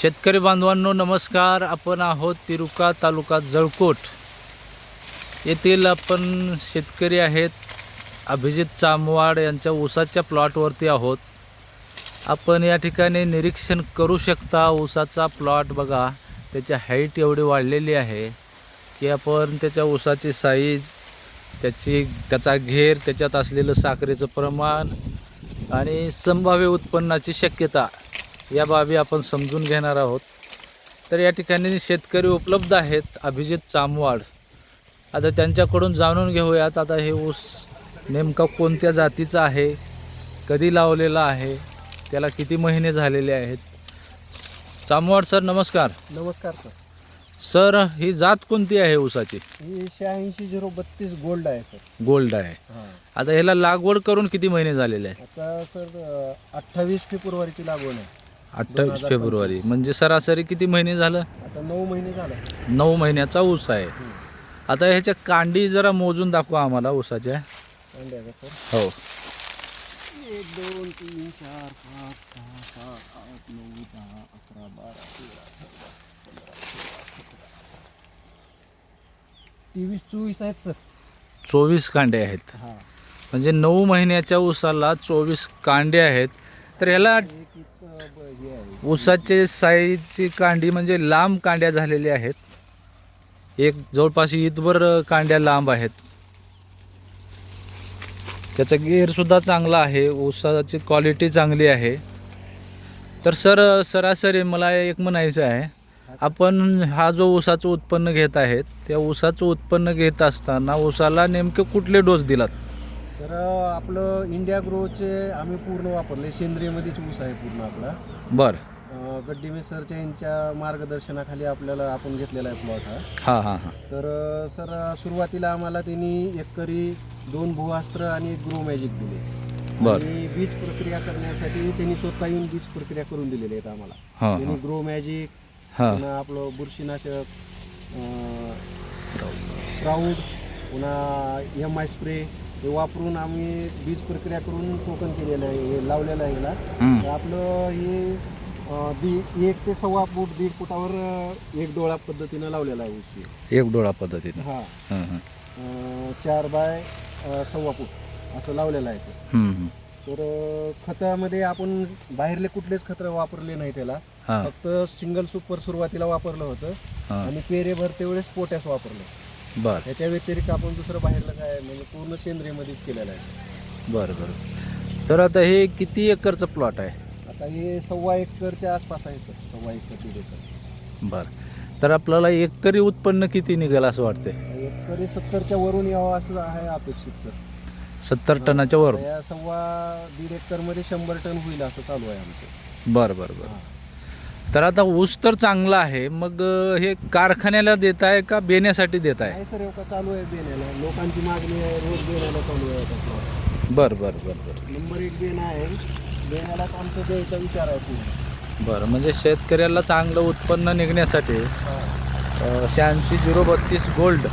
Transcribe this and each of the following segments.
शेतकरी बांधवांनो नमस्कार. आपण आहोत तिरुका तालुका जळकोट. येथील आपण शेतकरी आहेत अभिजित चामवाड यांच्या ऊसाच्या प्लॉटवरती आहोत. आपण या ठिकाणी निरीक्षण करू शकता ऊसाचा प्लॉट बघा. त्याची हाईट एवढी वाढलेली आहे की आपण त्याच्या ऊसाची साईज त्याची त्याचा घेर त्याच्यात असलेलं साखरेचं प्रमाण आणि संभाव्य उत्पन्नाची शक्यता या बाबी आपण समजून घेणार आहोत. तर या ठिकाणी शेतकरी उपलब्ध आहेत अभिजित चामवाड. आता त्यांच्याकडून जाणून घेऊयात आता हे ऊस नेमका कोणत्या जातीचा आहे कधी लावलेला आहे त्याला किती महिने झालेले आहेत. चामवाड सर नमस्कार. नमस्कार सर. सर ही जात कोणती आहे ऊसाची? ही शहाऐंशी झिरो बत्तीस गोल्ड आहे सर. गोल्ड आहे. आता ह्याला लागवड करून किती महिने झालेले आहे आता सर अठ्ठावीस फेब्रुवारीची लागवड आहे. अठ्ठावीस फेब्रुवारी. म्हणजे सरासरी किती महिने झालं? आता नऊ महिने झाले. नऊ महिन्याचा ऊस आहे. आता ह्याच्या कांडी जरा मोजून दाखवा आम्हाला ऊसाच्या. हो. एक दोन तीन चार पाच सहा सात आठ नऊ दहा अकरा बारा तेरा चौदा तेवीस चोवीस आहेत सर. चोवीस कांडे आहेत. हां. म्हणजे नऊ महिन्याच्या ऊसाला चोवीस कांडे आहेत. तर ह्याला एक ऊसाचे साईजची कांडी म्हणजे लांब कांड्या झालेल्या आहेत. एक जवळपास इतभर कांड्या लांब आहेत. त्याचा गेअरसुद्धा चांगला आहे. ऊसाची क्वालिटी चांगली आहे. तर सर सरासरी मला एक म्हणायचं आहे. आपण हा जो ऊसाचं उत्पन्न घेत आहेत त्या ऊसाचं उत्पन्न घेत असताना ऊसाला नेमके कुठले डोस दिलात? तर आपलं इंडिया ग्रोचे आम्ही पूर्ण वापरले. सेंद्रियमध्येच ऊस आहे पूर्ण आपला. बरं. अं, गड्डीमे सरच्या यांच्या मार्गदर्शनाखाली आपल्याला आपण घेतलेला आहे प्लॉट हा. हां हां तर सर सुरुवातीला आम्हाला त्यांनी एकरी दोन भूअस्त्र आणि एक ग्रो मॅजिक दिले. बरं. आणि बीज प्रक्रिया करण्यासाठी त्यांनी स्वतः येऊन बीज प्रक्रिया करून दिलेले आहेत आम्हाला. त्यांनी ग्रो मॅजिक पुन्हा आपलं बुरशीनाशक प्राऊड पुन्हा एम आय स्प्रे हे वापरून आम्ही बीज प्रक्रिया करून टोकन केलेलं आहे हे लावलेलं आहे याला. हम्म. तर आपलं हे दी एक ते सव्वा फूट दीड फुटावर एक डोळा पद्धतीनं लावलेला आहे ऊस हे. एक डोळा पद्धतीनं. हा. चार बाय सव्वा फूट असं लावलेलं आहे सर. तर खतामध्ये आपण बाहेरले कुठलेच खत वापरले नाही त्याला. फक्त सिंगल सुपर सुरुवातीला वापरलं होतं आणि पेरे भरते वेळेस पोटॅश वापरलं. बरं. त्याच्या व्यतिरिक्त आपण दुसरं बाहेरलं काय म्हणजे पूर्ण सेंद्रियमध्येच केलेलं आहे. बरं बरं. तर आता हे किती एकरचं प्लॉट आहे? आता हे सव्वा एकरच्या आसपास आहे सर. सव्वा एकर दीड एकर. बरं. तर आपल्याला एकरी उत्पन्न किती निघेल असं वाटतंय? एकरी सत्तरच्या वरून यावं असं आहे अपेक्षित सर. सत्तर टनाच्या वर या सव्वा दीड एकरमध्ये शंभर टन होईल असं चालू आहे आमचं. बरं बरं बरं. तर आता ऊस तर चांगला आहे मग हे कारखान्याला देत आहे का बेण्यासाठी देत आहे नाही सर एवढं चालू आहे बेण्याला लोकांची मागणी आहे रोज बेण्याला चालू आहे आता plot. बरं बरं बरं बरं. नंबर एक बेन आहे. बेण्यालाच आमचं द्यायचा विचार आहे पूर्ण बरं म्हणजे शेतकऱ्याला चांगलं उत्पन्न निघण्यासाठी शहाऐंशी झिरो बत्तीस गोल्ड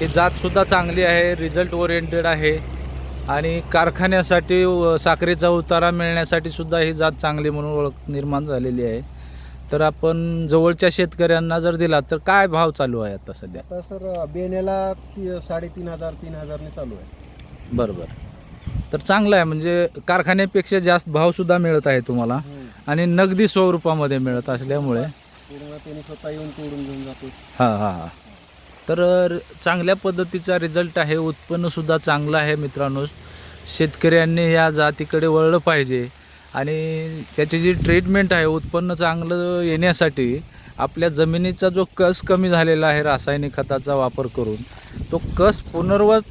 ही जातसुद्धा चांगली आहे रिझल्ट ओरिएंटेड आहे. आणि कारखान्यासाठी साखरेचा उतारा मिळण्यासाठी सुद्धा ही जात चांगली म्हणून ओळख निर्माण झालेली आहे. तर आपण जवळच्या शेतकऱ्यांना जर दिला तर काय भाव चालू आहे आता सध्या? आता सर बेण्याला ती- साडेतीन हजार तीन हजारने चालू आहे. बरं बरं तर चांगलं आहे म्हणजे कारखान्यापेक्षा जास्त भावसुद्धा मिळत आहे तुम्हाला. आणि नगदी स्वरूपामध्ये मिळत असल्यामुळे. पूर्ण त्यांनी स्वतः येऊन तोडून घेऊन जातो. हां हां हां. तर चांगल्या पद्धतीचा रिझल्ट आहे. उत्पन्नसुद्धा चांगलं आहे मित्रांनो. शेतकऱ्यांनी या जातीकडे वळलं पाहिजे. आणि त्याची जी ट्रीटमेंट आहे उत्पन्न चांगलं येण्यासाठी आपल्या जमिनीचा जो कस कमी झालेला आहे रासायनिक खताचा वापर करून तो कस पुनर्वत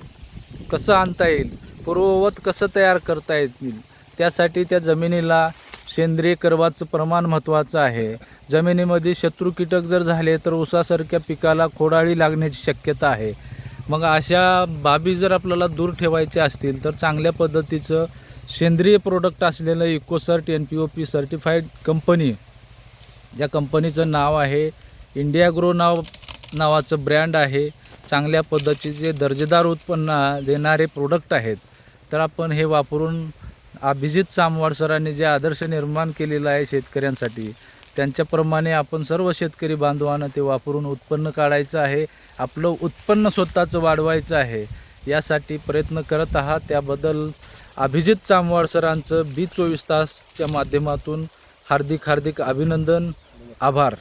कसं आणता येईल पूर्ववत कसं तयार करता येईल त्यासाठी त्या जमिनीला सेंद्रिय कर्वाचं प्रमाण महत्त्वाचं आहे. जमिनीमध्ये शत्रू कीटक जर झाले तर ऊसासारख्या पिकाला खोडाळी लागण्याची शक्यता आहे. मग अशा बाबी जर आपल्याला दूर ठेवायच्या असतील तर चांगल्या पद्धतीचं सेंद्रिय प्रोडक्ट असलेलं Ecocert N P O P certified company ज्या कंपनीचं नाव आहे इंडिया ग्रो नाव नावाचं ब्रँड आहे चांगल्या पद्धतीचे दर्जेदार उत्पन्न देणारे प्रोडक्ट आहेत. तर आपण हे वापरून अभिजित चामवाड सरांनी जे आदर्श निर्माण केलेला आहे शेतकऱ्यांसाठी त्यांच्याप्रमाणे आपण सर्व शेतकरी बांधवांना ते वापरून उत्पन्न काढायचं आहे आपलं उत्पन्न स्वतःचं वाढवायचं आहे यासाठी प्रयत्न करत आहात. त्याबद्दल अभिजित चामवाड सरांचं बी चोवीस तासच्या माध्यमातून हार्दिक हार्दिक अभिनंदन. आभार.